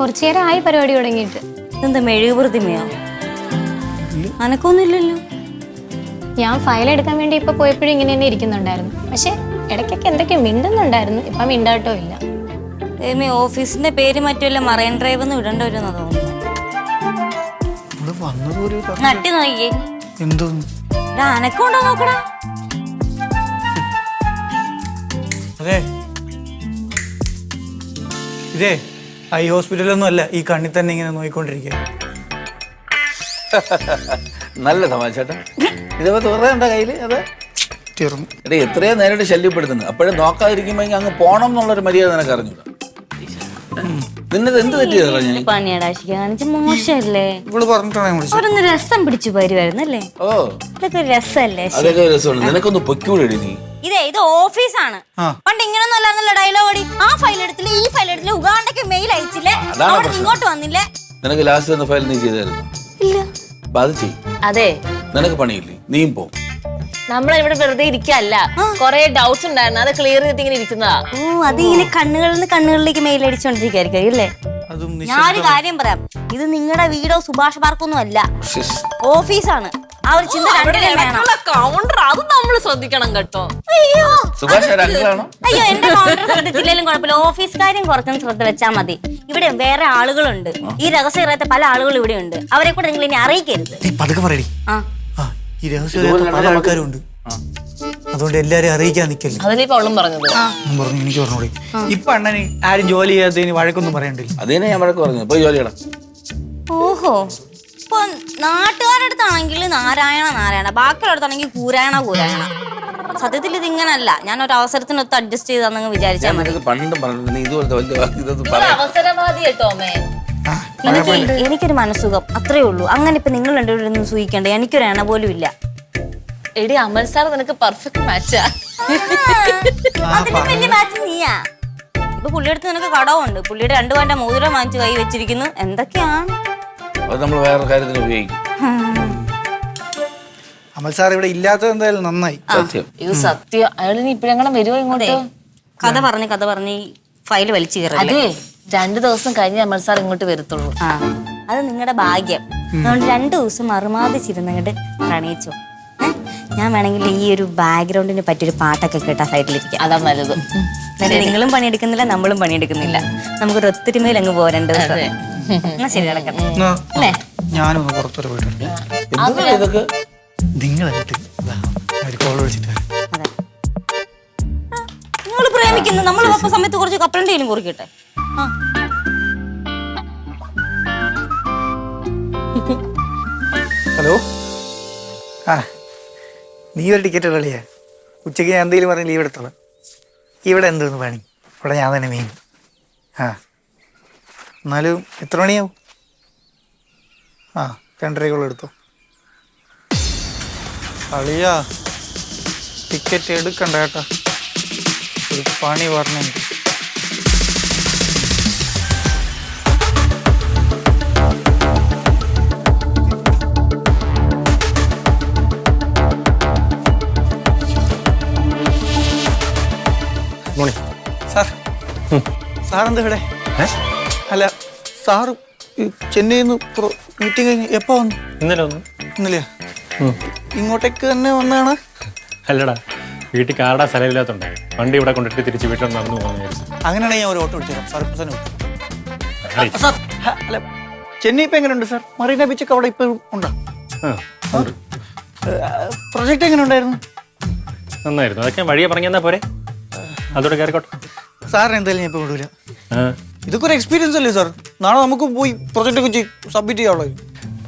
കുറച്ചു നേരം ആയി പരിപാടി തുടങ്ങിയിട്ട്. ഇതെന്താ മെഴുക് പ്രതിമയോ? അനക്കൊന്നുമില്ലല്ലോ. ഞാൻ ഫയൽ എടുക്കാൻ വേണ്ടി ഇപ്പൊ പോയപ്പോഴും ഇങ്ങനെ തന്നെ ഇരിക്കുന്നുണ്ടായിരുന്നു. പക്ഷെ ഇടയ്ക്കൊക്കെ എന്തൊക്കെ മിണ്ടുന്നുണ്ടായിരുന്നു. ഇപ്പൊ മിണ്ടാട്ടോ ഇല്ല. ഓഫീസിന്റെ പേര് മറ്റുമല്ല മറൈൻ ഡ്രൈവ് എന്ന് ഇടേണ്ടി വരുമെന്ന് തോന്നുന്നു. നട്ടി നോക്കിയേ. എന്തോന്ന്? നോക്കടാ. അതെ. ഇതേ. ഐ ഹോസ്പിറ്റലൊന്നും അല്ല ഈ കണ്ണിൽ തന്നെ ഇങ്ങനെ നോയിക്കൊണ്ടിരിക്കുക. നല്ല തമാശേട്ടാ ഇതേപോലെ തുറന്നുണ്ട കയ്യിൽ? അതെ? തീർന്നു. എടേ എത്രയോ നേരിട്ട് ശല്യപ്പെടുത്തുന്നു. അപ്പോഴും നോക്കാതിരിക്കുമ്പോ ഇങ്ങ് അങ്ങ് പോണം എന്നുള്ളൊരു മര്യാദ നിനക്ക് അറിഞ്ഞൂടാ. നിന്നത് എന്ത് തെറ്റിയതാ ഞാൻ പണിയടാ ശരിക്കും കാണിച്ച് മോശമല്ലേ? ഇവൾ പറഞ്ഞിട്ടാണ് ഞാൻ വിളിച്ചത്. അവരൊന്ന് രസം പിടിച്ചു വരുമായിരുന്നല്ലേ ഓ. ഇതൊക്കെ ഒരു രസമല്ലേ അതൊക്കെ ഒരു രസമാണ് നിനക്കൊന്ന് നീ? ഇതേ ഇത് ഓഫീസാണ്. ആണ് പണ്ട് ഇങ്ങനൊന്നും അല്ലായിരുന്നല്ലോ ഡയലോഗ് ഓടി. ആ ഫയൽ എടുത്തില്ല ഈ ഫയൽ എടുത്തില്ല ഉഗാണ്ടൊക്കെ മെയിൽ അയച്ചില്ലേ? അതാണ് അവിടെ പ്രശ്നം. ഇങ്ങോട്ട് വന്നില്ലേ? നിനക്ക് ലാസ്റ്റ് തന്ന ഫയൽ നീ ചെയ്തായിരുന്നു. ഇല്ല. അപ്പൊ അത് ചെയ്യും. അതെ. നിനക്ക് പണിയില്ലേ? നീ പോ. നമ്മൾ ഇവിടെ വെറുതെ ഇരിക്കല്ല. കൊറേ ഡൗട്ട്സ് ഉണ്ടായിരുന്നു. അത് ക്ലിയർ ചെയ്തിട്ട് ഇങ്ങനെ ഇരിക്കുന്നതാ. ഓ അത് ഇങ്ങനെ കണ്ണുകളിൽ നിന്ന് കണ്ണുകളിലേക്ക് മെയിൽ അടിച്ചോണ്ടിരിക്കായിരിക്കും അല്ലേ? അതും നിശ- ഞാനൊരു കാര്യം പറയാം. ഇത് നിങ്ങളുടെ വീടോ സുഭാഷ് പാർക്കൊന്നും അല്ല. ഓഫീസാണ്. ആ ഒരു ചിന്ത രണ്ടിനും വേണം. കൗണ്ടർ അത് നമ്മൾ ശ്രദ്ധിക്കണം കേട്ടോ. അയ്യോ സുഭാഷ് ഒരു അങ്കിളാണോ? അയ്യോ എന്റെ കൗണ്ടർ ശ്രദ്ധിച്ചില്ലെങ്കിലും കുഴപ്പമില്ല. ഓഫീസ് കാര്യം കുറച്ചൊന്ന് ശ്രദ്ധ വെച്ചാൽ മതി. ഇവിടെ വേറെ ആളുകളുണ്ട്. ഈ രഹസ്യ അറിയാത്ത പല ആളുകളും ഇവിടെ ഉണ്ട്. അവരെ കൂടെ നിങ്ങൾ ഇനി അറിയിക്കരുത്. നീ പതുക്കെ പറയടി. ആ. ആ ഈ രഹസ്യം അറിയാത്ത പല ആൾക്കാരും ഉണ്ട് അതുകൊണ്ട് എല്ലാരും അറിയിക്കാൻ നിക്കല്ലേ? ഇപ്പൊ അവളും പറഞ്ഞത്. ഞാൻ പറഞ്ഞു എനിക്ക് പറഞ്ഞോളി ഇപ്പൊ അണ്ണന് ആരും ജോലി ചെയ്യാത്തതിന് വഴക്കൊന്നും പറയണ്ടില്ല അതിനെ ഞാൻ വഴക്ക് പറഞ്ഞു പോയി ജോലി ഓഹോ. ഇപ്പൊ നാട്ടുകാരുടെ അടുത്താണെങ്കിൽ നാരായണ നാരായണ. ബാക്കിയുള്ള അടുത്താണെങ്കിൽ കൂരായണ കൂരായണ സത്യത്തിൽ ഇത് ഇങ്ങനല്ല ഞാൻ ഒരു അവസരത്തിനൊത്ത് അഡ്ജസ്റ്റ് ചെയ്താന്നങ്ങ് വിചാരിച്ചാൽ മതി. നിനക്ക് പണ്ടും പറഞ്ഞു നീ ഇതുപോലത്തെ വലിയ വാക്ക് ഇതൊന്നും പറയാം അവസരവാദി എനിക്ക് എനിക്കൊരു മനസ്സുഖം അത്രേ ഉള്ളൂ. അങ്ങനെ ഇപ്പൊ നിങ്ങൾ രണ്ടുപേരും സൂഹിക്കണ്ട എനിക്കൊരു എണ പോലും ഇല്ല. എടി അമൽ സാർ നിനക്ക് പെർഫെക്റ്റ് മാച്ചാ അതിന് വലിയ മാച്ച് നീയാ. ഇപ്പൊ പുള്ളിയുടെ അടുത്ത് നിനക്ക് കടവുണ്ട്. പുള്ളിയുടെ രണ്ടു പാന്റെ മോതിരം വാങ്ങിച്ച് കൈ വെച്ചിരിക്കുന്നു. എന്തൊക്കെയാണ്? അത് നമ്മൾ വേറെ കാര്യത്തിന് ഉപയോഗിക്കും. അമൽ സാർ ഇവിടെ ഇല്ലാത്തത് എന്തായാലും നന്നായി. സത്യം. ഇത് സത്യം. അയാൾ ഇനി ഇപ്പഴെങ്ങനെ വരുമോ ഇങ്ങോട്ട്? കഥ പറഞ്ഞ് കഥ പറഞ്ഞ് ഫയൽ വലിച്ചു കയറി അതെ. രണ്ടു ദിവസം കഴിഞ്ഞ് അമൽ സാർ ഇങ്ങോട്ട് വരത്തുള്ളൂ. ആ. അത് നിങ്ങളുടെ ഭാഗ്യം. അതുകൊണ്ട് രണ്ടു ദിവസം മറുമാതിച്ചിരുന്നങ്ങോട്ട് പ്രണയിച്ചു? ഞാൻ വേണമെങ്കിൽ ഈ ഒരു ബാക്ക്ഗ്രൗണ്ടിന് പറ്റിയൊരു പാട്ടൊക്കെ കേട്ടാ സൈഡിലിരിക്കാം. അതാ നല്ലത്. നിങ്ങളും പണിയെടുക്കുന്നില്ല നമ്മളും പണിയെടുക്കുന്നില്ല. നമുക്ക് ഒത്തൊരുമയിൽ അങ്ങ്. എന്നാ ശരി നടക്കട്ടെ. അല്ലേ? ഞാനൊന്ന് പുറത്തോട്ട് പോയിട്ടുണ്ട് ഇതൊക്കെ? കോൾ വിളിച്ചിട്ട് വരാം. അതെ. നിങ്ങൾ പ്രേമിക്കുന്നു. നമ്മൾ അപ്പൊ സമയത്ത് കുറച്ച് കപ്പലണ്ടിയിലും കുറിക്കട്ടെ ആ. ഹലോ? ആ നീ ഒരു ടിക്കറ്റ് കളിയാ. ഉച്ചയ്ക്ക് ഞാൻ എന്തെങ്കിലും പറഞ്ഞ് ലീവ് എടുത്തോളാം. ഇവിടെ എന്തോന്ന് പണി? ഇവിടെ ഞാൻ തന്നെ മെയിൻ ആ. എന്നാലും എത്ര മണിയാവും? ആ രണ്ടരക്കുള്ള എടുത്തോ. കളിയാ ടിക്കറ്റ് എടുക്കണ്ട കേട്ടോ. ഒരു പണി പറഞ്ഞു ഇവിടെ? അല്ല സാറ് ചെന്നൈയിൽ നിന്ന് മീറ്റിംഗ് കഴിഞ്ഞ് എപ്പോ വന്നു? ഇന്നലെ വന്നു. ഇന്നലെയാ? ഇങ്ങോട്ടേക്ക് തന്നെ വന്നാണ് അല്ലടാ വീട്ടിൽ കാറുടെ സ്ഥലമില്ലാത്തുണ്ടായി. വണ്ടി ഇവിടെ കൊണ്ടിട്ട് തിരിച്ച് വീട്ടിൽ നടന്നു പോകുന്നു അങ്ങനെയാണെങ്കിൽ ഞാൻ ഒരു ഓട്ടോ വിളിച്ചു. സാർ അല്ല ചെന്നൈ ഇപ്പൊ എങ്ങനെയുണ്ട് സാർ? മറീന ബീച്ചൊക്കെ അവിടെ ഇപ്പൊ ഉണ്ടോ. പ്രൊജക്ട് എങ്ങനെ ഉണ്ടായിരുന്നു നന്നായിരുന്നു. അതൊക്കെ വഴിയെ പറഞ്ഞാ പോരെ. അതോടെ കയറിക്കോട്ടെ സാറിന് എന്തായാലും ഞാൻ ഇപ്പൊ വിടൂല. ഇതൊക്കെ ഒരു എക്സ്പീരിയൻസ് അല്ലേ സാർ നാളെ നമുക്ക് പോയി പ്രൊജക്ട് ഒക്കെ സബ്മിറ്റ് ചെയ്യാനുള്ളത്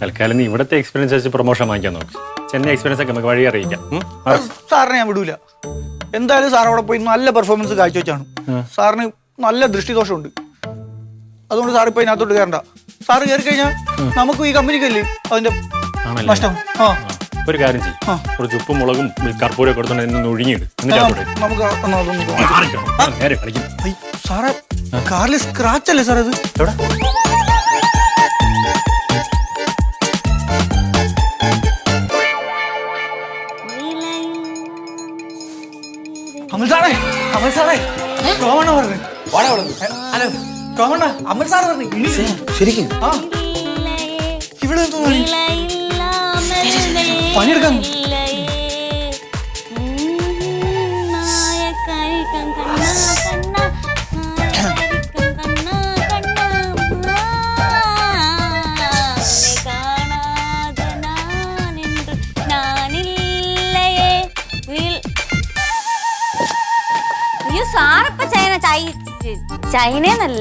തൽക്കാലം നീ ഇവിടുത്തെ എക്സ്പീരിയൻസ് വെച്ച് പ്രൊമോഷൻ വാങ്ങിക്കാൻ നോക്കി. ചെന്നൈ എക്സ്പീരിയൻസ് ഒക്കെ നമുക്ക് വഴി അറിയിക്കാം. സാറിനെ ഞാൻ വിടൂല. എന്തായാലും സാർ അവിടെ പോയി നല്ല പെർഫോമൻസ് കാഴ്ചവെച്ചാണ്. സാറിന് നല്ല ദൃഷ്ടിദോഷമുണ്ട്. അതുകൊണ്ട് സാർ ഇപ്പൊ ഇതിനകത്തോട്ട് കയറണ്ട സാറ് കയറി കഴിഞ്ഞാൽ നമുക്ക് ഈ കമ്പനിക്കല്ലേ അതിന്റെ? നഷ്ടം? ആ. ഒരു കാര്യം ചെയ്യും. കുറച്ച് ഉപ്പും മുളകും കർപ്പൂരമൊക്കെ എടുത്തോണ്ട് എന്നെ ഒഴുങ്ങിയിട് എന്നിട്ട് നമുക്ക്. നേരെ കളിക്കും. സാറേ കാറിൽ സ്ക്രാച്ച് അല്ലേ സാർ അത് എവിടെ? അമൽ സാറേ അമൽ സാറേ. ടോമണ്ണ പറഞ്ഞു. വാടാ അവിടെ. ഹലോ ടോമണ്ണ അമൽ സാർ പറഞ്ഞു. ഇനി ശരിക്കും. ആ. ഇവിടെ എന്തോ? പണിയെടുക്കാൻ.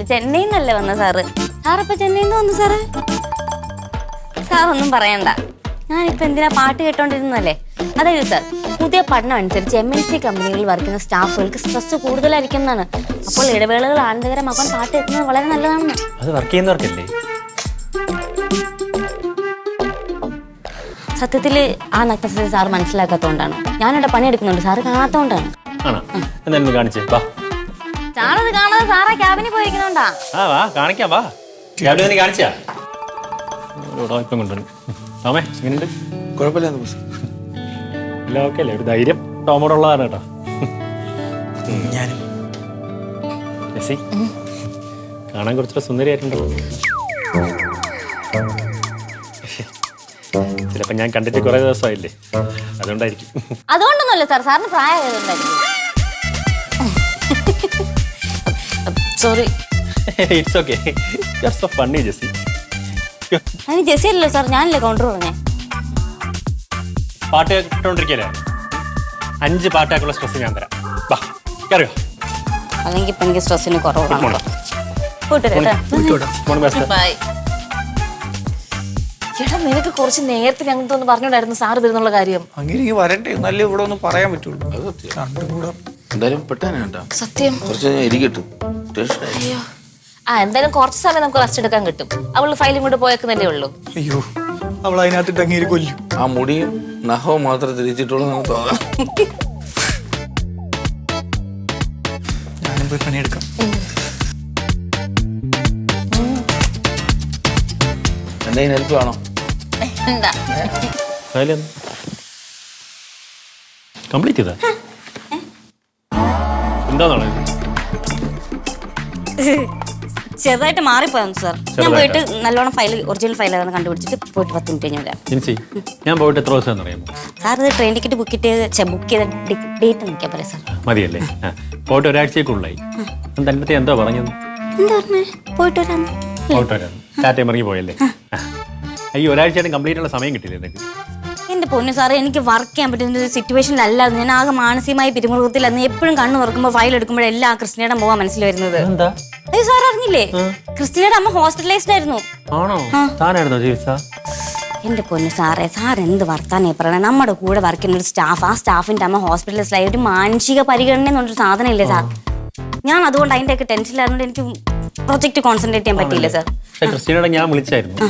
ചെന്നൈന്നല്ലേ വന്ന സാറ്? സാറപ്പ ചെന്നൈന്ന് വന്നു സാറ്? സാറൊന്നും പറയണ്ട. ഞാനിപ്പോ എന്തിനാ പാട്ട് കേട്ടോണ്ടിരുന്നല്ലേ അതായത് സർ പുതിയ പഠനം അനുസരിച്ച് എം എൻ സി കമ്പനികളിൽ വർക്കുന്ന സ്റ്റാഫുകൾക്ക് സ്ട്രെസ് കൂടുതലായിരിക്കും എന്നാണ്. അപ്പോൾ ഇടവേളകൾ ആനന്ദകരമാക്കാൻ പാട്ട് കേൾക്കുന്നത് വളരെ നല്ലതാണെന്ന് അത് വർക്ക് ചെയ്യുന്നവർക്കല്ലേ? സത്യത്തിൽ ആ നഗ്നസ്ഥിതി സാർ മനസ്സിലാക്കാത്തോണ്ടാണ്. ഞാനിവിടെ പണിയെടുക്കുന്നുണ്ട് സാറ് കാണാത്തോണ്ടാണ്. ആണോ? എന്നാലും കാണിച്ചേ വാ. സാറത് കാണാതെ സാറാ ക്യാബിനിൽ പോയിരിക്കുന്നുണ്ടാ? ആ വാ കാണിക്കാം വാ. തന്നെ കാണിച്ചാ? ഇപ്പം കൊണ്ടുവന്നു ടോമേ എങ്ങനെയുണ്ട്? കുഴപ്പമില്ല ബോസ് എല്ലാം ഓക്കെ അല്ലേ? ഒരു ധൈര്യം ടോമോടുള്ളതാണ് കേട്ടോ. ഞാനും. ജെസ്സി കാണാൻ കുറച്ചുകൂടെ സുന്ദരിയായിട്ടുണ്ടോ. ചിലപ്പോൾ ഞാൻ കണ്ടിട്ട് കുറേ ദിവസമായില്ലേ? അതുകൊണ്ടായിരിക്കും. അതുകൊണ്ടൊന്നുമല്ല സാർ സാറിന് പ്രായമായതുകൊണ്ടായിരിക്കും. Sorry it's okay just funny Jessie അതിന് ജെസ്സി അല്ലല്ലോ സാർ ഞാനല്ലേ കൗണ്ടർ പറഞ്ഞേ? പാട്ട് കേട്ടോണ്ടിരിക്കല്ലേ അഞ്ച് പാട്ടാക്കുള്ള സ്ട്രെസ് ഞാൻ തരാം. വാ കയറിയോ അല്ലെങ്കിൽ ഇപ്പൊ എനിക്ക് സ്ട്രെസ്സിന് കുറവാണ്. എടാ നിനക്ക് കുറച്ച് നേരത്തെ ഞങ്ങൾക്ക് ഒന്ന് പറഞ്ഞോണ്ടായിരുന്നു സാറ് തരുന്നുള്ള കാര്യം. അങ്ങനെ വരണ്ടേ? എന്നാലേ ഇവിടെ ഒന്ന് പറയാൻ പറ്റുള്ളൂ. അത് സത്യം. കണ്ടുകൂടാ എന്തായാലും പെട്ടാനാ സത്യം. കുറച്ച് ഇരിക്കട്ടു. അയ്യോ. ആ എന്തായാലും കുറച്ച് സമയം നമുക്ക് റെസ്റ്റ് എടുക്കാൻ കിട്ടും. അവൾ ഫയലും കൊണ്ട് പോയേക്കുന്നല്ലേ ഉള്ളൂ. അയ്യോ അവൾ അതിനകത്ത് അങ്ങേര് കൊല്ലും. ആ മുടിയും നഖവും മാത്രം തിരിച്ചിട്ടുള്ളൂ നമുക്ക് തോന്നാം ഞാനും പോയി പണിയെടുക്കാം. എന്തെങ്കിലും ഹെൽപ്പ് വേണോ? എന്താ? കംപ്ലീറ്റ് ചെയ്ത? എന്താണോ ചെറുതായിട്ട് മാറിപ്പോയെന്ന് സാർ. ഞാൻ? പോയിട്ട് നല്ലോണം ഫയൽ ഒറിജിനൽ ഫയൽ ഏതാണെന്ന് കണ്ടുപിടിച്ചിട്ട് പോയിട്ട് പത്ത് മിനിറ്റ് കഴിഞ്ഞ് വരാം. ജിൻസി ഞാൻ പോയിട്ട് എത്ര ദിവസം അറിയാമോ? സാർ ഇത് ട്രെയിൻ ടിക്കറ്റ് ബുക്ക് ചെയ്ത് ബുക്ക് ചെയ്ത ഡേറ്റ് നോക്കിയാൽ പറയാം സാർ. മതിയല്ലേ? പോയിട്ട് ഒരാഴ്ചക്കുള്ളായി അടുത്ത് എന്തോ പറഞ്ഞത്? എന്താ പറഞ്ഞേ? പോയിട്ട് വരാം. പോയിട്ട് വരാം. ടാറ്റയും ഇറങ്ങി പോയല്ലേ. ഈ ഒരാഴ്ചയായിട്ട് കംപ്ലീറ്റ് ഉള്ള സമയം കിട്ടിയില്ലേ നിനക്ക്? എന്റെ പൊന്നു സാറേ എനിക്ക് വർക്ക് ചെയ്യാൻ പറ്റുന്ന ഒരു സിറ്റുവേഷനിലല്ലായിരുന്നു ഞാൻ ആകെ മാനസികമായ പിരിമുറുക്കത്തിലായിരുന്നു എപ്പോഴും കണ്ണു തുറക്കുമ്പോൾ ഫയൽ എടുക്കുമ്പോഴെല്ലാം ആ ക്രിസ്ത്യയുടെ പോവാൻ മനസ്സിൽ വരുന്നത്. അയ്യോ സാർ അറിഞ്ഞില്ലേ? ക്രിസ്ത്യയുടെ അമ്മ ഹോസ്പിറ്റലൈസ്ഡ് ആയിരുന്നു. ആണോ? താനായിരുന്നോ ചികിത്സ? എന്റെ പൊന്നു സാറേ സാർ എന്ത് വർത്താനേ പറയണേ? നമ്മുടെ കൂടെ വർക്ക് ചെയ്യുന്ന ഒരു സ്റ്റാഫ് ആ സ്റ്റാഫിന്റെ അമ്മ ഹോസ്പിറ്റലൈസ്ഡ് ആയ ഒരു മാനസിക പരിഗണന എന്നൊരു സാധനം ഇല്ലേ സാർ ഞാൻ അതുകൊണ്ട് അതിന്റെ ഒക്കെ ടെൻഷനിലായതുകൊണ്ട് എനിക്ക് പ്രൊജക്ട് കോൺസെൻട്രേറ്റ് ചെയ്യാൻ പറ്റിയില്ല സാർ. ക്രിസ്റ്റീനയുടെ ഞാൻ വിളിച്ചായിരുന്നു.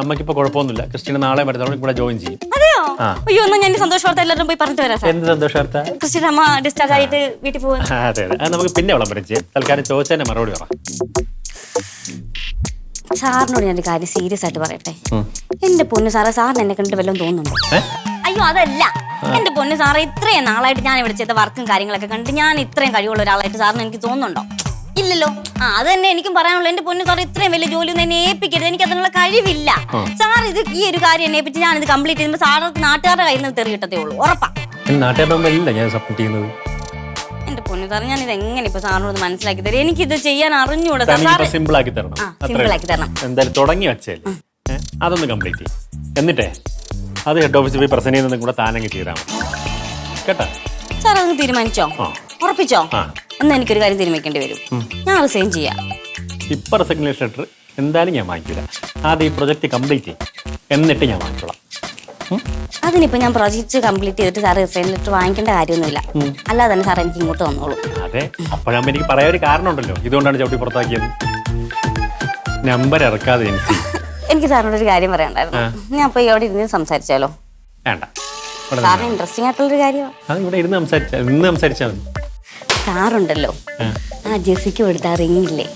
അമ്മയ്ക്ക് ഇപ്പൊ കുഴപ്പമൊന്നുമില്ല. ക്രിസ്റ്റീന നാളെ മരുന്നോട് ഇവിടെ ജോയിൻ ചെയ്യും. അതെയോ ആ. അയ്യോ എന്നാ ഞാൻ സന്തോഷ വാർത്ത എല്ലാവരും പോയി പറഞ്ഞിട്ട് വരാം സാർ. എന്ത് സന്തോഷാർത്ത ക്രിസ്ത്യയുടെ അമ്മ ഡിസ്ചാർജ് ആയിട്ട് വീട്ടിൽ പോകുന്നു ആ, അതെ അതെ. അത് നമുക്ക് പിന്നെ വിളംബരം ചെയ്യാം തൽക്കാലം ചോദിച്ചതിന്റെ മറുപടി പറ. സാറിനോട് ഞാൻ ഒരു കാര്യം സീരിയസ് ആയിട്ട് പറയട്ടെ. എന്റെ പൊന്നു സാറേ സാറിന് എന്നെ കണ്ടിട്ട് വല്ലതും തോന്നുന്നുണ്ടോ? ഏ? അയ്യോ അതല്ല. എന്റെ പൊന്നു സാറേ ഇത്രയും നാളായിട്ട് ഞാൻ ഇവിടെ ചെയ്ത വർക്കും കാര്യങ്ങളൊക്കെ കണ്ടിട്ട് ഞാൻ ഇത്രയും കഴിവുള്ള ഒരാളായിട്ട് സാറിന് എനിക്ക് തോന്നുന്നുണ്ടോ? ഇല്ലല്ലോ ആ അത് തന്നെ എനിക്കും പറയാനുള്ളൂ. എന്റെ പൊന്നു സാർ ഇത്രയും വലിയ ജോലി ഒന്നും എന്നെ ഏൽപ്പിക്കരുത്. എനിക്ക് അതിനുള്ള കഴിവില്ല. സാർ ഇത് ഈ ഒരു കാര്യം എന്നെ ഏൽപ്പിച്ച് ഞാൻ ഇത് കംപ്ലീറ്റ് ചെയ്യുമ്പോൾ സാറ് നാട്ടുകാരുടെ കയ്യിൽ നിന്ന് തെറി കിട്ടത്തേ ഉള്ളൂ. ഉറപ്പാ. നാട്ടുകാരുടെ ഞാൻ സപ്പോർട്ട് ചെയ്യുന്നത്? എന്റെ പൊന്നു സാർ ഞാൻ ഇത് എങ്ങനെ ഇപ്പൊ സാറിനോട് മനസ്സിലാക്കി തരും? ഇത് ചെയ്യാൻ അറിഞ്ഞൂടാ സാർ സിമ്പിൾ ആക്കി തരണം. ഉള്ളൂ. ആക്കി തരണം. എന്തായാലും തുടങ്ങി വെച്ചേ ഏ? അതൊന്ന് കംപ്ലീറ്റ് ചെയ്യും. എന്നിട്ടേ അത് ഹെഡ് ഓഫീസിൽ പോയി പ്രസന്റ് ചെയ്യുന്നതും കൂടെ താനങ്ങ് ചെയ്താൽ മതി. കേട്ടാ? സാർ അതങ്ങ് തീരുമാനിച്ചോ ഉറപ്പിച്ചോ? ആ. എന്നാ എനിക്കൊരു കാര്യം തീരുമാനിക്കേണ്ടി വരും. ഞാൻ റിസൈൻ ചെയ്യാം. ഇപ്പൊ റെസിഗ്നേഷൻ ലെറ്റർ എന്തായാലും ഞാൻ വാങ്ങിക്കില്ല ആദ്യം ഈ പ്രൊജക്ട് കംപ്ലീറ്റ് ചെയ്യും. എന്നിട്ട് ഞാൻ വാങ്ങിക്കോളാം. അതിനിപ്പോ ഞാൻ പ്രോജക്റ്റ് കംപ്ലീറ്റ് ചെയ്തിട്ട് സാർ റിസൈൻ ലെറ്റർ വാങ്ങിക്കേണ്ട കാര്യമൊന്നുമില്ല. അല്ലാതെ തന്നെ സാർ എനിക്ക് ഇങ്ങോട്ട് വന്നോളൂ. അതെ. അപ്പോഴാകുമ്പോൾ എനിക്ക് പറയാൻ ഒരു കാരണമുണ്ടല്ലോ. ഇതുകൊണ്ടാണ് ചവിട്ടി പുറത്താക്കിയത്. നമ്പർ ഇറക്കാതെ എനിക്ക് എനിക്ക് സാറിനോട് ഒരു കാര്യം പറയാനുണ്ടായിരുന്നു. ഞാൻ അപ്പൊ ഇവിടെ ഇരുന്ന് സംസാരിച്ചാലോ? വേണ്ട. സാറിന് ഇൻട്രസ്റ്റിംഗ് ആയിട്ടുള്ള ഒരു കാര്യമാണ് ഇവിടെ ഇരുന്ന് സംസാരിച്ചാൽ ഇന്ന് സംസാരിച്ചാൽ മതി. സാറുണ്ടല്ലോ. ആ. ജെസിക്ക് കൊടുത്ത ആ റിങ്ങില്ലേ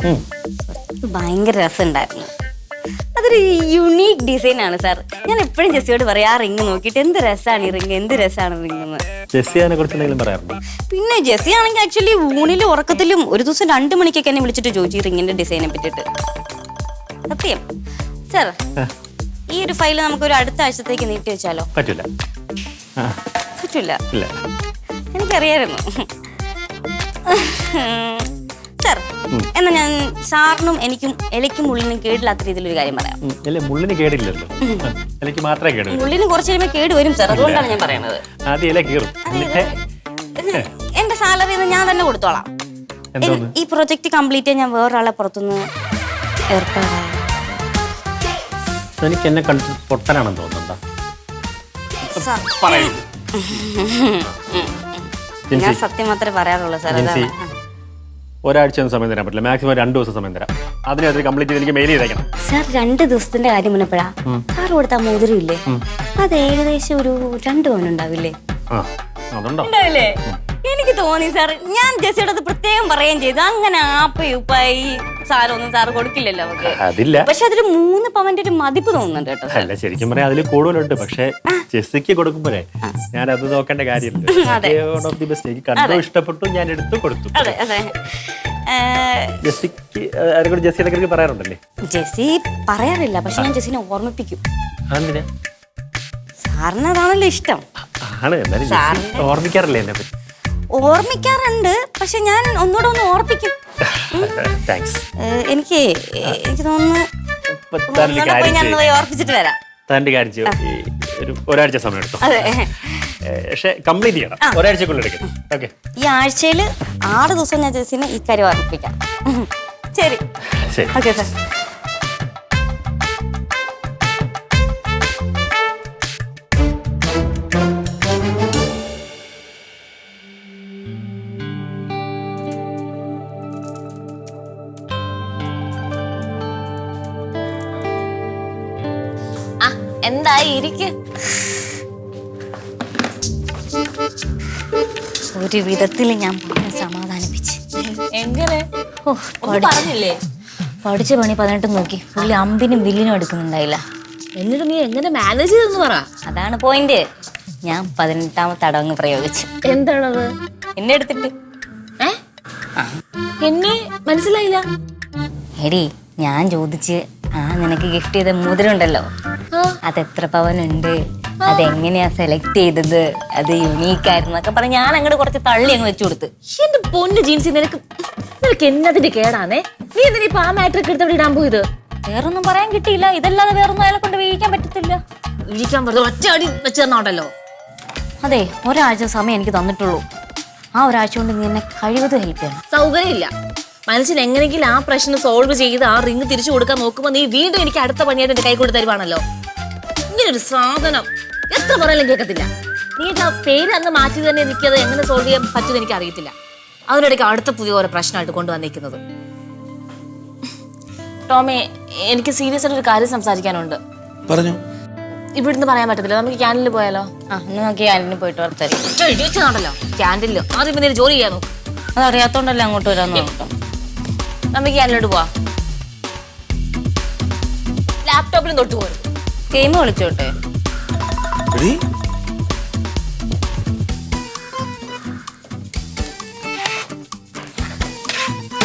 ഭയങ്കര രസമുണ്ടായിരുന്നു. അതൊരു യുണീക്ക് ഡിസൈൻ ആണ് സാർ. ഞാൻ എപ്പോഴും ജെസ്സിയോട് പറയാം ആ റിങ് നോക്കിയിട്ട് എന്ത് രസമാണ് ഈ റിങ് എന്ത് രസമാണ് റിങ് എന്ന് ജെസ്സിയാനെ കുറിച്ച് എന്തെങ്കിലും പറയാറുണ്ടോ? പിന്നെ ജെസ്സി ആണെങ്കിൽ ആക്ച്വലി ഊണിലും ഉറക്കത്തിലും ഒരു ദിവസം രണ്ട് മണിക്കൊക്കെ എന്നെ വിളിച്ചിട്ട് ചോദിച്ചു ഈ റിങ്ങിന്റെ ഡിസൈനെ പറ്റിയിട്ട്. സത്യം. സാർ ഈ ഒരു ഫയൽ നമുക്ക് ഒരു അടുത്ത ആഴ്ചത്തേക്ക് നീട്ടി വെച്ചാലോ? പറ്റില്ല ഇല്ല. എനിക്കറിയായിരുന്നു. സാർ എന്നാ ഞാൻ സാറിനും എനിക്കും ഇലയ്ക്കും മുള്ളിനും കേടില്ലാത്ത രീതിയിലൊരു കാര്യം പറയാം. അല്ലേ മുള്ളിന് കേടില്ലല്ലോ. ഇലയ്ക്ക് മാത്രമേ കേട് മുള്ളിന് കുറച്ച് കഴിയുമ്പോൾ കേട് വരും സാർ. അതുകൊണ്ടാണ് ഞാൻ പറയുന്നത്. ആദ്യം ഇല കീറും. എന്റെ സാലറി ഞാൻ തന്നെ കൊടുത്തോളാം. ഈ പ്രൊജക്ട് കംപ്ലീറ്റ് ചെയ്യാൻ ഞാൻ വേറൊരാളെ പുറത്തുനിന്ന് ഏർപ്പാടാ. എനിക്ക് എന്നെ കണ്ട് പൊട്ടനാണെന്ന് തോന്നുന്നുണ്ടോ? സാർ, പറയൂ ഞാൻ സത്യം മാത്രമേ പറയാറുള്ളൂ സാർ ജിൻസി. അതാണ്. ഒരാഴ്ച ഒന്നും സമയം തരാൻ പറ്റില്ല. മാക്സിമം രണ്ട് ദിവസം സമയം തരാം. അതിനകത്ത് കംപ്ലീറ്റ് ചെയ്ത് എനിക്ക് മെയിൽ ചെയ്തേക്കണം. സാർ രണ്ട് ദിവസത്തിന്റെ കാര്യം മുന്നപ്പോഴാ സാർ കൊടുത്ത മോതിരം ഇല്ലേ? അത് ഏകദേശം ഒരു രണ്ട് പവനുണ്ടാവില്ലേ ആ അതുണ്ടോ? ഉണ്ടാവില്ലേ? എനിക്ക് തോന്നി സാർ ഞാൻ ജെസിയുടെ അടുത്ത് പ്രത്യേകം പറയുകയും ചെയ്തു. അങ്ങനെ ആപ്പയുപ്പായി സാറൊന്നും സാരമൊന്നും സാർ കൊടുക്കില്ലല്ലോ അതില്ല. പക്ഷെ അതിൽ മൂന്ന് പവന്റെ ഒരു മതിപ്പ് തോന്നുന്നുണ്ട് കേട്ടോ അല്ല ശരിക്കും പറയാം അതിൽ കൂടുതലുണ്ട്. പക്ഷേ ജെസ്സിക്ക് കൊടുക്കുമ്പോഴേ ഞാൻ അത് നോക്കേണ്ട. കാര്യമില്ല. ഇഷ്ടപ്പെട്ടു ഞാൻ എടുത്തു കൊടുത്തു. അതെ അതെ. ജെസ്സിക്ക് പറയാറുണ്ടല്ലേ? ജെസ്സി പറയാറില്ല പക്ഷെ ഞാൻ ജെസ്സിനെ ഓർമ്മിപ്പിക്കും. സാറിന് അതാണല്ലോ ഇഷ്ടം. ആണ്. ഓർമ്മിക്കാറില്ലേ എന്നെ പറ്റി? ഓർമ്മിക്കാറുണ്ട് പക്ഷെ ഞാൻ ഒന്നുകൂടെ ഒന്ന് ഓർപ്പിക്കും. താങ്ക്സ് എനിക്ക് എനിക്ക് തോന്നുന്നു ഞാൻ. പോയി ഓർപ്പിച്ചിട്ട് വരാം. കാര്യം ഒരു ഒരാഴ്ച സമയം എടുത്തു. അതെ. പക്ഷെ കംപ്ലീറ്റ് ചെയ്യണം. ഒരാഴ്ചക്കുള്ളിൽ എടുക്കണം. ഓക്കെ. ഈ ആഴ്ചയിൽ ആറ് ദിവസം ഞാൻ ജെസിനെ ഇക്കാര്യം കാര്യം ഓർമ്മിപ്പിക്കാം. ശരി. ശരി. Okay sir. ഇരിക്ക് ഒരു വിധത്തിൽ ഞാൻ സമാധാനിപ്പിച്ച്. എങ്ങനെ? ഓ പറഞ്ഞില്ലേ? പഠിച്ച പണി പതിനെട്ട് നോക്കി. പുള്ളി അമ്പിനും വില്ലിനും എടുക്കുന്നുണ്ടായില്ല. എന്നിട്ട് നീ എങ്ങനെ മാനേജ് ചെയ്തെന്ന് പറ. അതാണ് പോയിന്റ് ഞാൻ പതിനെട്ടാമത്തെ അടവങ്ങ് പ്രയോഗിച്ചു. എന്താണത്? എന്നെ എടുത്തിട്ട്. എന്നെ? മനസ്സിലായില്ല. എടി ഞാൻ ചോദിച്ച് ആ നിനക്ക് ഗിഫ്റ്റ് ചെയ്ത മോതിരം ഉണ്ടല്ലോ. ആ. അത് എത്ര പവനുണ്ട് അതെങ്ങനെയാ സെലക്ട് ചെയ്തത്? അത് യുണീക്ക് ആയിരുന്നു എന്നൊക്കെ പറഞ്ഞ് ഞാൻ അങ്ങോട്ട് കുറച്ച് തള്ളി അങ്ങ് വെച്ചു കൊടുത്ത്. എന്റെ പൊന്ന് ജീൻസി നിനക്ക് നിനക്ക് എന്നതിന്റെ കേടാണേ നീ എന്തിനാ ഇപ്പൊ ആ മാട്രിക് എടുത്ത് അവിടെ ഇടാൻ പോയത്? വേറൊന്നും പറയാൻ കിട്ടിയില്ല. ഇതല്ലാതെ വേറൊന്നും അയാളെ കൊണ്ട് വീഴിക്കാൻ പറ്റത്തില്ല. വീഴിക്കാൻ വെറുതെ ഒറ്റ അടി വെച്ച് തന്നോണ്ടല്ലോ. അതെ ഒരാഴ്ച സമയം എനിക്ക് തന്നിട്ടുള്ളൂ. ആ ഒരാഴ്ച കൊണ്ട് നീ എന്നെ കഴിവതും ഹെൽപ്പ് ചെയ്യണം. സൗകര്യമില്ല. മനസ്സിന് എങ്ങനെയെങ്കിലും ആ പ്രശ്നം സോൾവ് ചെയ്ത് ആ റിങ് തിരിച്ചു കൊടുക്കാൻ നോക്കുമ്പോ നീ വീണ്ടും എനിക്ക് അടുത്ത പണിയായിട്ട് എന്റെ കൈ കൊടുത്ത് ഇങ്ങനൊരു സാധനം. എത്ര പറയാനും കേൾക്കത്തില്ല നീ ആ പേര് അന്ന് മാറ്റി തന്നെ എനിക്കത് എങ്ങനെ സോൾവ് ചെയ്യാൻ പറ്റുമെന്ന് എനിക്ക് അറിയത്തില്ല അതിനിടയ്ക്ക് അടുത്ത പുതിയ ഓരോ പ്രശ്നമായിട്ട് കൊണ്ടുവന്നിരിക്കുന്നത് ടോമേ എനിക്ക് സീരിയസ് ആയിട്ട് ഒരു കാര്യം സംസാരിക്കാനുണ്ട്. പറഞ്ഞു. ഇവിടുന്ന് പറയാൻ പറ്റത്തില്ല. നമുക്ക് ക്യാൻഡിൽ പോയാലോ? ആ ഇന്ന് അതിന് പോയിട്ട് വർത്തരി ക്യാൻഡിൽ ആദ്യം പിന്നെ ജോലി ചെയ്യാനോ? അതറിയാത്തോണ്ടല്ലോ അങ്ങോട്ട് വരാന്ന് നോക്കാം നമുക്ക് ക്യാൻഡിലോട്ട് പോവാം. ലാപ്ടോപ്പിലും തൊട്ട് പോരും. ഗെയിം കളിച്ചോട്ടെ? എടീ,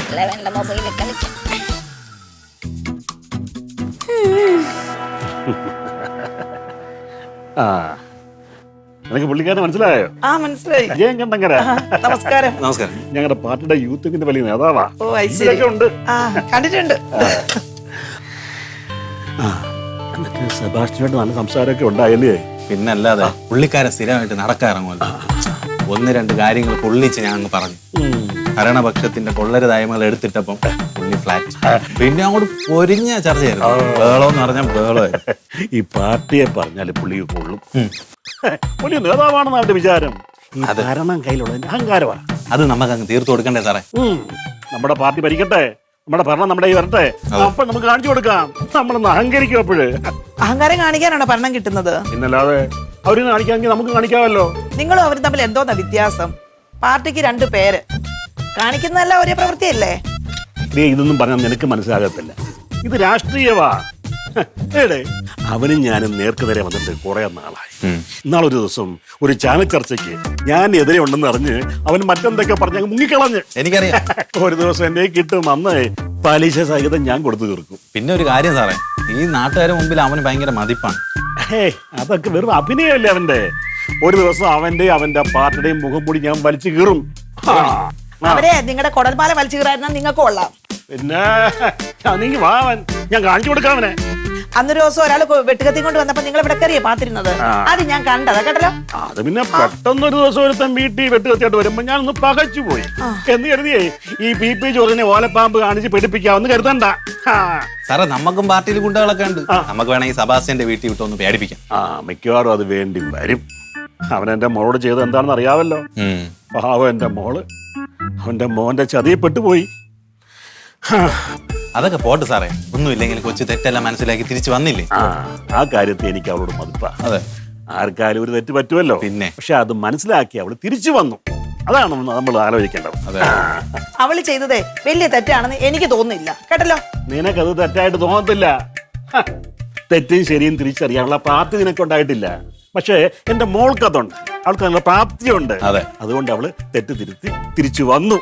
അല്ല വേണ്ട മൊബൈലിൽ കളിക്കാം. ആ. നിനക്ക് പുള്ളിക്കാരനെ മനസ്സിലായോ? ആ മനസ്സിലായി. കണ്ടങ്കര നമസ്കാരം. നമസ്കാരം. ഞങ്ങളുടെ പാർട്ടിയുടെ യൂത്ത് വലിയ നേതാവാ. ഓ ഉണ്ട്. ആ കണ്ടിട്ടുണ്ട്. സെബാസ്റ്റിനോട് നല്ല സംസാരമൊക്കെ ഉണ്ടായല്ലേ? പിന്നല്ലാതെ പുള്ളിക്കാരൻ സ്ഥിരമായിട്ട് നടക്കാറങ്ങുമല്ലോ. ഒന്ന് രണ്ട് കാര്യങ്ങൾ പുള്ളിച്ച് ഞാൻ അങ്ങ് പറഞ്ഞു ഭരണപക്ഷത്തിന്റെ കൊള്ളരുതായ്മകൾ എടുത്തിട്ടപ്പം പുള്ളി ഫ്ലാറ്റ് പിന്നെ അങ്ങോട്ട് പൊരിഞ്ഞ ചർച്ചയായിരുന്നു. വേളോന്ന് പറഞ്ഞാൽ വേളോ ഈ പാർട്ടിയെ പറഞ്ഞാൽ പുള്ളി കൊള്ളും. പുള്ളി നേതാവാണെന്ന് വിചാരം. ഈ ഭരണം കയ്യിലുള്ളതിന്റെ അഹങ്കാരമാണ് അത് നമുക്ക് അങ്ങ് തീർത്തു കൊടുക്കണ്ടേ സാറേ? നമ്മുടെ പാർട്ടി ഭരിക്കട്ടെ. നമ്മുടെ ഭരണം നമ്മുടെ ഈ വരട്ടെ? അപ്പൊ നമുക്ക് കാണിച്ചു കൊടുക്കാം. നമ്മളൊന്ന് അഹങ്കരിക്കും അപ്പോഴ്. അഹങ്കാരം കാണിക്കാനാണോ ഭരണം കിട്ടുന്നത്? പിന്നല്ലാതെ അവർ കാണിക്കാമെങ്കിൽ നമുക്ക് കാണിക്കാമല്ലോ. നിങ്ങളും അവരും തമ്മിൽ എന്തോന്നാ വ്യത്യാസം? പാർട്ടിക്ക് രണ്ട് പേര്. കാണിക്കുന്നതല്ല ഒരേ പ്രവൃത്തിയല്ലേ? ഇതൊന്നും പറഞ്ഞാൽ നിനക്ക് മനസ്സിലാകത്തില്ല. ഇത് രാഷ്ട്രീയവാ. ഏടേ അവനും ഞാനും നേർക്കുനേരെ വന്നിട്ട് കുറെ നാളായി. ഇന്നാളൊരു ദിവസം ഒരു ചാനൽ ചർച്ചയ്ക്ക് ഞാൻ എതിരെ ഉണ്ടെന്ന് അറിഞ്ഞ് അവൻ മറ്റെന്തൊക്കെ പറഞ്ഞ് അങ്ങ് മുങ്ങിക്കളഞ്ഞ്. എനിക്കറിയാം. ഒരു ദിവസം എന്നെ കിട്ടും അന്ന് പലിശ സഹിതം ഞാൻ കൊടുത്തു തീർക്കും. പിന്നെ ഒരു കാര്യം സാറേ ഈ നാട്ടുകാരുടെ മുമ്പിൽ അവന് ഭയങ്കര മതിപ്പാണ്. അതൊക്കെ വെറും അഭിനയമല്ലേ അവന്റെ? ഒരു ദിവസം അവന്റെ അവന്റെ പാർട്ടിയുടെയും മുഖം കൂടി ഞാൻ വലിച്ചു കീറും. അവരെ നിങ്ങളുടെ കൊടൽമാല വലിച്ചു കീറായിരുന്ന നിങ്ങൾക്ക് കൊള്ളാം. പിന്നെ നീ വാ ഞാൻ കാണിച്ചു കൊടുക്കാം അവനെ. അന്നൊരു ദിവസം ഒരാൾ വെട്ടുകത്തി കൊണ്ട് വന്നപ്പോ നിങ്ങൾ ഇവിടെ കയറിയ പാത്തിരുന്നത്. അത് ഞാൻ കണ്ടതാ കേട്ടല്ലോ? അത് പിന്നെ പെട്ടെന്ന് ഒരു ദിവസം ഒരു വീട്ടിൽ വെട്ടുകത്തിയായിട്ട് വരുമ്പോ ഞാൻ ഒന്ന് പകച്ചു പോയി. എന്ന് കരുതിയേ ഈ പി പി ചോറിനെ ഓലപ്പാമ്പ് കാണിച്ച് പിടിപ്പിക്കാമെന്ന് കരുതണ്ട. ആ. സാറേ നമുക്കും പാർട്ടിയിൽ ഗുണ്ടകളൊക്കെ ഉണ്ട്. നമുക്ക് വേണമെങ്കിൽ സബാസ്യന്റെ വീട്ടിൽ വിട്ടൊന്ന് പേടിപ്പിക്കാം. ആ മിക്കവാറും അത് വേണ്ടി വരും. അവൻ എന്റെ മോളോട് ചെയ്തത് എന്താണെന്ന് അറിയാവല്ലോ. പാവം എന്റെ മോൾ. അവന്റെ മോന്റെ ചതിയപ്പെട്ടു പോയി അതൊക്കെ പോട്ട് സാറേ. ഒന്നുമില്ലെങ്കിൽ കൊച്ചു തെറ്റെല്ലാം മനസ്സിലാക്കി തിരിച്ചു വന്നില്ലേ? ആ ആ കാര്യത്തിൽ എനിക്ക് അവളോട് മതിപ്പാ. അതെ. ആർക്കാരും ഒരു തെറ്റ് പറ്റുമല്ലോ. പിന്നെ. പക്ഷെ അത് മനസ്സിലാക്കി അവൾ തിരിച്ചു വന്നു. അതാണ് നമ്മൾ ആലോചിക്കേണ്ടത്. അതെ. അവൾ ചെയ്തതേ വലിയ തെറ്റാണെന്ന് എനിക്ക് തോന്നുന്നില്ല. കേട്ടല്ലോ? നിനക്കത് തെറ്റായിട്ട് തോന്നത്തില്ല. ഹ, തെറ്റും ശരിയും തിരിച്ചറിയാനുള്ള പ്രാപ്തി നിനക്കുണ്ടായിട്ടില്ല പക്ഷേ എന്റെ മോൾക്കതുണ്ട് അവൾക്ക് നല്ല പ്രാപ്തിയുണ്ട്. അതെ. അതുകൊണ്ട് അവൾ തെറ്റ് തിരുത്തി തിരിച്ചു വന്നു.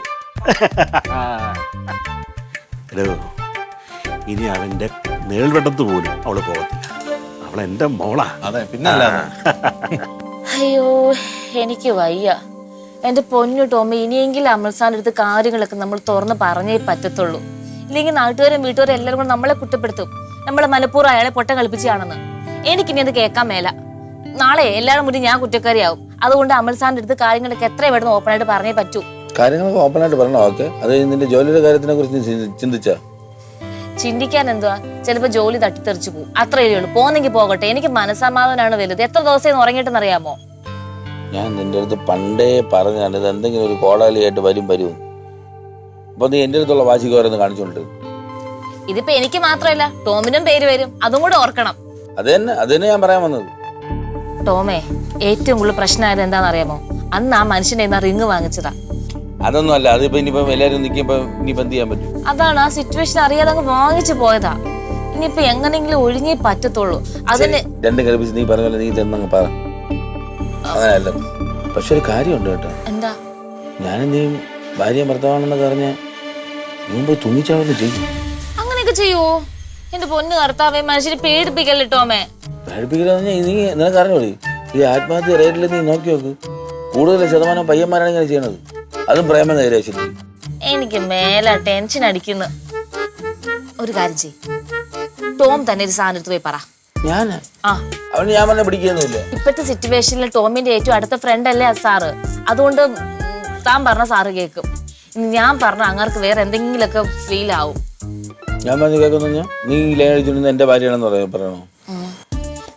എടോ, ഇനി അവന്റെ നേൾവെട്ടത്ത് പോലും അവൾ പോകത്തില്ല. അവൾ എന്റെ മോളാ. അതെ പിന്നെ അയ്യോ എനിക്ക് വയ്യ. എന്റെ പൊന്നു ടോമി ഇനിയെങ്കിലും അമൽസാന്റെ അടുത്ത് കാര്യങ്ങളൊക്കെ നമ്മൾ തുറന്ന് പറഞ്ഞേ പറ്റത്തുള്ളൂ. ഇല്ലെങ്കിൽ നാട്ടുകാരും വീട്ടുകാരും എല്ലാവരും കൂടെ നമ്മളെ കുറ്റപ്പെടുത്തും. നമ്മളെ മനഃപൂർവം അയാളെ പൊട്ടം കളിപ്പിച്ചാണെന്ന് എനിക്കിനി അത് കേൾക്കാൻ മേല. നാളെ എല്ലാവരും മുന്നിൽ ഞാൻ കുറ്റക്കാരിയാവും. അതുകൊണ്ട് അമൽസാന്റെ അടുത്ത് കാര്യങ്ങളൊക്കെ എത്ര പെടുന്ന ഓപ്പൺ ആയിട്ട് പറഞ്ഞേ പറ്റൂ. കാര്യങ്ങളൊക്കെ ഓപ്പണായിട്ട് പറഞ്ഞോ ഓക്കെ. അത് നിന്റെ ജോലിയുടെ കാര്യത്തിനെ കുറിച്ച് ചിന്തിച്ചാ? ചിന്തിക്കാൻ എന്തുവാ ചിലപ്പോ ജോലി തട്ടിത്തെറിച്ചു പോകും അത്രയേ ഉള്ളൂ. പോന്നെങ്കിൽ പോകട്ടെ. എനിക്ക് മനസ്സമാധാനമാണ് വലുത്. എത്ര ദിവസം ഉറങ്ങിയിട്ടെന്ന് അറിയാമോ ഞാൻ നിന്റെ അടുത്ത് പണ്ടേ പറഞ്ഞാണ് ഇത് എന്തെങ്കിലും ഒരു കോടാലിയായിട്ട് വരും വരും. അപ്പൊ നീ എന്റെ അടുത്തുള്ള വാശിക്ക് ഓരോന്ന് കാണിച്ചോണ്ട്. ഇതിപ്പോ എനിക്ക് മാത്രമല്ല ടോമിനും പേര് വരും. അതും കൂടെ ഓർക്കണം. അത് തന്നെ അത് തന്നെ ഞാൻ പറയാൻ വന്നത്. ടോമേ ഏറ്റവും കൂടുതൽ പ്രശ്നമായത് എന്താണെന്ന് അറിയാമോ അന്ന് ആ മനുഷ്യനെ റിങ് വാങ്ങിച്ചതാ. അതൊന്നും അല്ല അതിപ്പോ ഇനിയിപ്പം എല്ലാരും നിൽക്കുമ്പോ ഇനിയിപ്പോ എന്ത് ചെയ്യാൻ പറ്റും? അതാണ് ആ സിറ്റുവേഷൻ അറിയാതെ അങ്ങ് വാങ്ങിച്ചു പോയതാ. ഇനിയിപ്പോ എങ്ങനെങ്കിലും ഒഴുങ്ങി പറ്റത്തുള്ളൂ. അതിന് രണ്ടും കളിപ്പിച്ച് നീ പറഞ്ഞ പോലെ നീ ചെന്നങ്ങ് പറ. അങ്ങനെയല്ല. പക്ഷെ ഒരു കാര്യമുണ്ട് കേട്ടോ. എന്താ? നീ ഭാര്യ ഭർത്താവാണെന്നൊക്കെ അറിഞ്ഞ മുമ്പ് തുണിച്ചാവുന്നു ചെയ്യും. അങ്ങനെയൊക്കെ ചെയ്യുവോ എന്റെ പൊന്ന് കർത്താവേ മനുഷ്യരെ പേടിപ്പിക്കല്ലേ പറഞ്ഞാൽ നീ നിനക്ക് അറിഞ്ഞോളി ഈ ആത്മഹത്യ റേറ്റിൽ നീ നോക്കി നോക്ക്. കൂടുതൽ ശതമാനം പയ്യന്മാരാണ് ഇങ്ങനെ ചെയ്യണത്. അതും പ്രേമ എനിക്ക് മേല ടെൻഷൻ അടിക്കുന്നു. ഒരു കാര്യം ചെയ് ടോം തന്നെ ഒരു സാധനം എടുത്ത് പോയി പറ. ഞാൻ ആ. അവന് ഞാൻ പറഞ്ഞ പിടിക്കുന്നില്ല ഇപ്പോഴത്തെ സിറ്റുവേഷനിൽ ടോമിന്റെ ഏറ്റവും അടുത്ത ഫ്രണ്ട് അല്ലേ സാറ്? അതുകൊണ്ട് താൻ പറഞ്ഞ സാറ് കേൾക്കും ഇനി ഞാൻ പറഞ്ഞ അങ്ങർക്ക് വേറെ എന്തെങ്കിലുമൊക്കെ ഫീൽ ആവും. ഞാൻ പറഞ്ഞു കേൾക്കുന്നു നീ ലൈൻ എന്റെ ഭാര്യയാണെന്ന് പറയാൻ പറയണോ?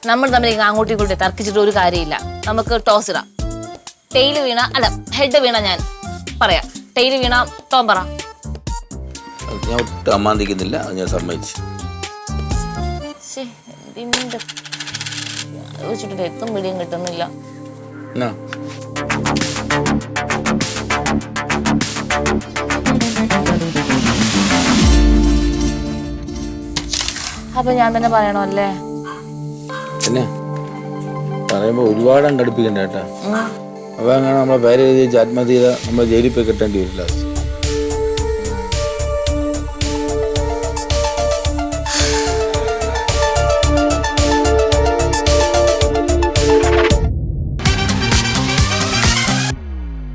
നമ്മൾ തമ്മിൽ അങ്ങോട്ടും ഇങ്ങോട്ടും തർക്കിച്ചിട്ട് ഒരു കാര്യമില്ല. നമുക്ക് ടോസ് ഇടാം. ടെയിൽ വീണ അല്ല ഹെഡ് വീണ ഞാൻ. പറയാം. ടൈൽ വീണ ടോം പറ. ഞാൻ ഒട്ടും അമ്മാന്തിക്കുന്നില്ല അത് ഞാൻ സമ്മതിച്ചു. ശ്ശേ, എന്തിന്റെ ആലോചിച്ചിട്ട് എത്തും പിടിയും കിട്ടുന്നില്ല. എന്നാ? അപ്പൊ ഞാൻ തന്നെ പറയണോ അല്ലേ പിന്നെ പറയുമ്പോ ഒരുപാട് അങ്ങ് അടുപ്പിക്കണ്ട കേട്ടാ. അപ്പൊ അങ്ങനെ നമ്മളെ പേര് എഴുതി ആത്മഹത്യ ചെയ്താൽ നമ്മൾ ജയിലിൽ പോയി കിട്ടേണ്ടി വരില്ല.